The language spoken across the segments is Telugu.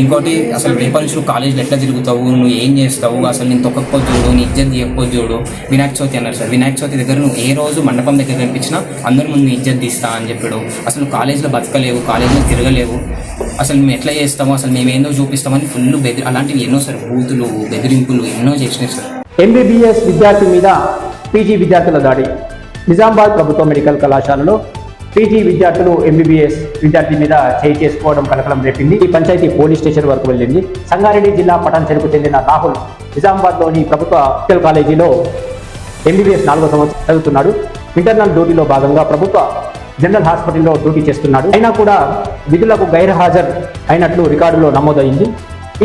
ఇంకోటి అసలు రేపటి నుంచి నువ్వు కాలేజీలో ఎట్లా తిరుగుతావు? నువ్వు ఏం చేస్తావు? అసలు నేను తొక్కకపోతే చూడు నీ ఇజ్జత్ తీయకపోతే చూడు. వినాయక చవితి అన్నారు సార్. వినాయక చవితి దగ్గర నువ్వు ఏ రోజు మండపం దగ్గర కనిపించినా అందరి ముందు నీ ఇజ్జత్ తీస్తా అని చెప్పాడు. అసలు నువ్వు కాలేజీలో బతకలేవు కాలేజీలో తిరగలేవు. అసలు మేము ఎట్లా చేస్తాము అసలు మేము ఏందో చూపిస్తామని ఫుల్ బెదిరి అలాంటివి ఎన్నో సార్ బూతులు బెదిరింపులు ఎన్నో చేసినాయి సార్. ఎంబీబీఎస్ విద్యార్థి మీద పీజీ విద్యార్థుల దాడి. నిజామాబాద్ ప్రభుత్వ మెడికల్ కళాశాలలో పీజీ విద్యార్థులు ఎంబీబీఎస్ విద్యార్థి మీద చేయి చేసుకోవడం కలకలం రేపింది. ఈ పంచాయతీ పోలీస్ స్టేషన్ వరకు వెళ్ళింది. సంగారెడ్డి జిల్లా పటాన్చెరుకు చెందిన రాహుల్ నిజామాబాద్లోని ప్రభుత్వ మెడికల్ కాలేజీలో ఎంబీబీఎస్ నాలుగో సంవత్సరం చదువుతున్నాడు. ఇంటర్నల్ డ్యూటీలో భాగంగా ప్రభుత్వ జనరల్ హాస్పిటల్లో డ్యూటీ చేస్తున్నాడు. అయినా కూడా విధులకు గైర్హాజరు అయినట్లు రికార్డులో నమోదైంది.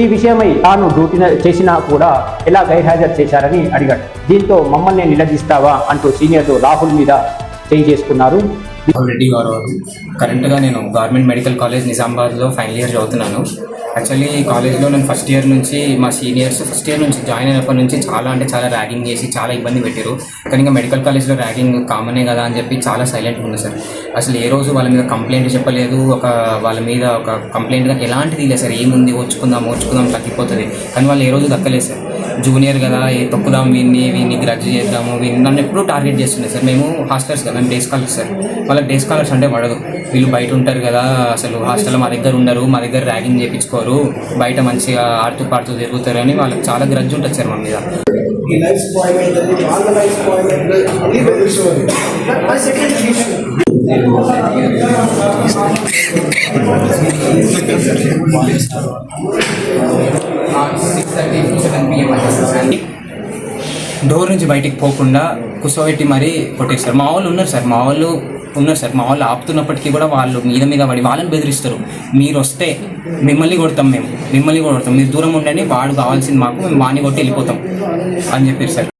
ఈ విషయమై తాను డ్యూటీ చేసినా కూడా ఎలా గైర్హాజరు చేశారని అడిగాడు. దీంతో మమ్మల్ని నిలదీస్తావా? అంటూ సీనియర్లు రాహుల్ మీద చేయి చేసుకున్నారు. రెడ్డి గారు. కరెంట్గా నేను గవర్నమెంట్ మెడికల్ కాలేజ్ నిజామాబాద్లో ఫైనల్ ఇయర్ చదువుతున్నాను. యాక్చువల్లీ ఈ కాలేజ్లో నేను ఫస్ట్ ఇయర్ నుంచి మా సీనియర్స్ ఫస్ట్ ఇయర్ నుంచి జాయిన్ అయినప్పటి నుంచి చాలా అంటే చాలా ర్యాగింగ్ చేసి చాలా ఇబ్బంది పెట్టారు. కానీ ఇంకా మెడికల్ కాలేజ్లో ర్యాగింగ్ కామనే కదా అని చెప్పి చాలా సైలెంట్గా ఉంది సార్. అసలు ఏ రోజు వాళ్ళ మీద కంప్లైంట్ చెప్పలేదు ఒక వాళ్ళ మీద ఒక కంప్లైంట్గా ఎలాంటిది లేదు సార్. ఏముంది వచ్చుకుందాం వచ్చుకుందాం తగ్గిపోతుంది. కానీ వాళ్ళు ఏ రోజు దక్కలేదు సార్. జూనియర్ కదా ఏ తొక్కుదాం వీన్ని వీన్ని గ్రడ్జ్ చేద్దాము వీన్ని నన్ను ఎప్పుడూ టార్గెట్ చేస్తుండే సార్. మేము హాస్టల్స్ కదా మేము డే స్కాలర్స్ సార్. వాళ్ళకి డే స్కాలర్స్ అంటే పడదు. వీళ్ళు బయట ఉంటారు కదా అసలు హాస్టల్లో మా దగ్గర ఉండరు మా దగ్గర ర్యాగింగ్ చేయించుకోరు బయట మంచిగా ఆడుతూ పాడుతూ తిరుగుతారు అని వాళ్ళకి చాలా గ్రడ్జ్ ఉంటుంది సార్ మా మీద. ఈ లైఫ్ స్పాయిల్ అవుతుంది వాళ్ళ లైఫ్ స్పాయిల్ అవుతుంది అన్ని బెదిరిస్తుంది అది. సెకండ్ ఇష్యూ డోర్ నుంచి బయటికి పోకుండా కుసోబెట్టి మరీ కొట్టేస్తారు. మా వాళ్ళు ఉన్నారు సార్ మా వాళ్ళు ఉన్నారు సార్. మా వాళ్ళు ఆపుతున్నప్పటికీ కూడా వాళ్ళు మీద మీద పడి వాళ్ళని బెదిరిస్తారు. మీరు వస్తే మిమ్మల్ని కొడతాం మేము మిమ్మల్ని కొడతాం. మీరు దూరం ఉండండి వాడు కావాల్సింది మాకు మేము వాణి కొట్టి వెళ్ళిపోతాం అని చెప్పారు సార్.